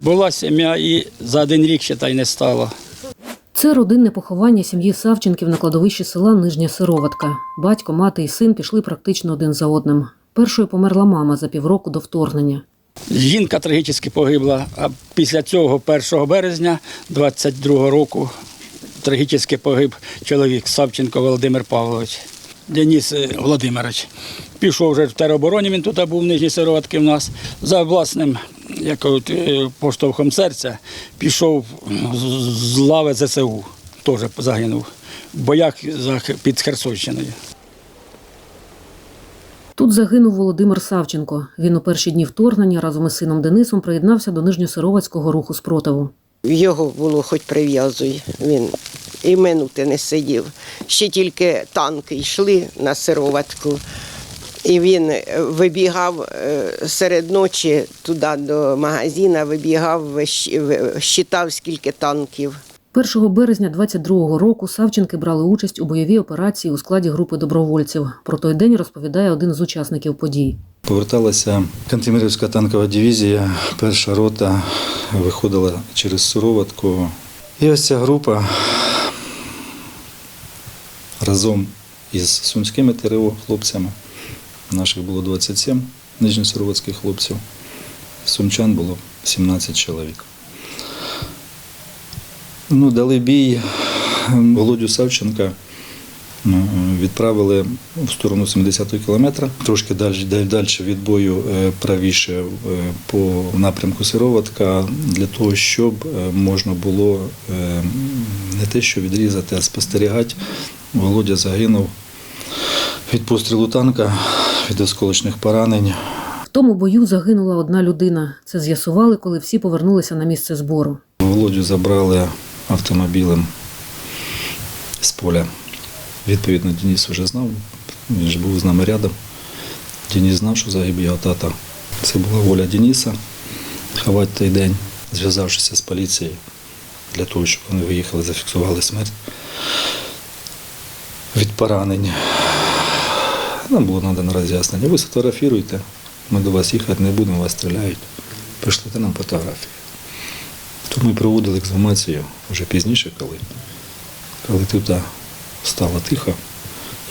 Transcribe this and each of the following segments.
Була сім'я і за один рік ще та й не стало. Це родинне поховання сім'ї Савченків на кладовищі села Нижня Сироватка. Батько, мати і син пішли практично один за одним. Першою померла мама за півроку до вторгнення. Жінка трагічно погибла, а після цього 1 березня 22-го року трагічно погиб чоловік Савченко Володимир Павлович. Деніс е, Володимирович. Пішов вже в теробороні, він тут був в Нижній Сироватки в нас. За власним як от, е, поштовхом серця пішов з- з лави ЗСУ. Теж загинув. В боях під Херсонщиною. Тут загинув Володимир Савченко. Він у перші дні вторгнення разом із сином Денисом приєднався до Нижньосировацького руху спротиву. Його було хоч прив'язуй. Він і минути не сидів. Ще тільки танки йшли на сироватку. І він е, вибігав е, серед ночі туди до магазина, вибігав, щитав, скільки танків. 1 березня 22-го року Савченки брали участь у бойовій операції у складі групи добровольців. Про той день розповідає один з учасників подій. Поверталася Кантемирівська танкова дивізія, перша рота виходила через Суроватку. І ось ця група разом із сумськими ТРО хлопцями, наших було 27 нижньосуроватських хлопців, сумчан було 17 чоловік. Ну, дали бій Володю Савченка Ну, відправили в сторону 70-го кілометра, трошки далі, далі, від бою е, правіше е, по напрямку Сироватка, для того, щоб е, можна було е, не те, що відрізати, а спостерігати. Володя загинув від пострілу танка, від осколочних поранень. В тому бою загинула одна людина. Це з'ясували, коли всі повернулися на місце збору. Володю забрали автомобілем з поля. Відповідно, Деніс вже знав, він ж був з нами рядом. Деніс знав, що загиб його тата. Це була воля Деніса ховати той день, зв'язавшися з поліцією для того, щоб вони виїхали, зафіксували смерть від поранень. Нам було надано роз'яснення. Ви сфотографіруйте, ми до вас їхати не будемо, вас стріляють. Пришлите нам фотографії. То ми проводили ексгумацію вже пізніше, коли, коли тут стало тихо,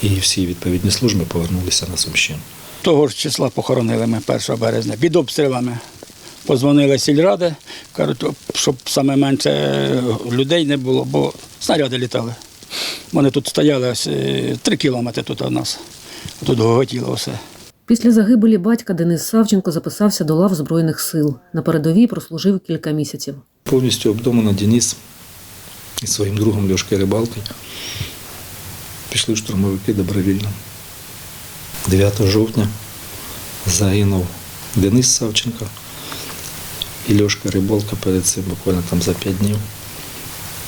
і всі відповідні служби повернулися на Сумщину. Того ж числа похоронили ми 1 березня під обстрілами. Позвонили сільради, кажуть, щоб саме менше людей не було, бо снаряди літали. Вони тут стояли е, три кілометри тут від нас. Тут гоготіло все. Після загибелі батька Денис Савченко записався до лав Збройних сил. На передовій прослужив кілька місяців. Повністю обдумано Деніс із своїм другом Льошкою Рибалкою пішли в штурмовики добровільно. 9 жовтня загинув Денис Савченко і Льошка Рибалка перед цим буквально там за 5 днів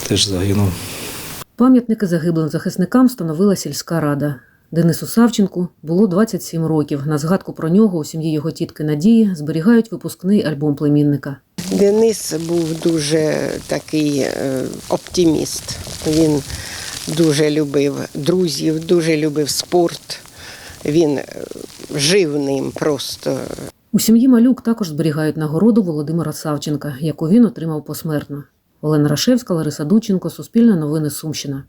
теж загинув. Пам'ятники загиблим захисникам встановила сільська рада. Денису Савченку було 27 років. На згадку про нього у сім'ї його тітки Надії зберігають випускний альбом племінника. Денис був дуже такий е, оптиміст. Він дуже любив друзів, дуже любив спорт. Він е, жив ним просто. У сім'ї Малюк також зберігають нагороду Володимира Савченка, яку він отримав посмертно. Олена Рашевська, Лариса Дученко, Суспільне новини Сумщина.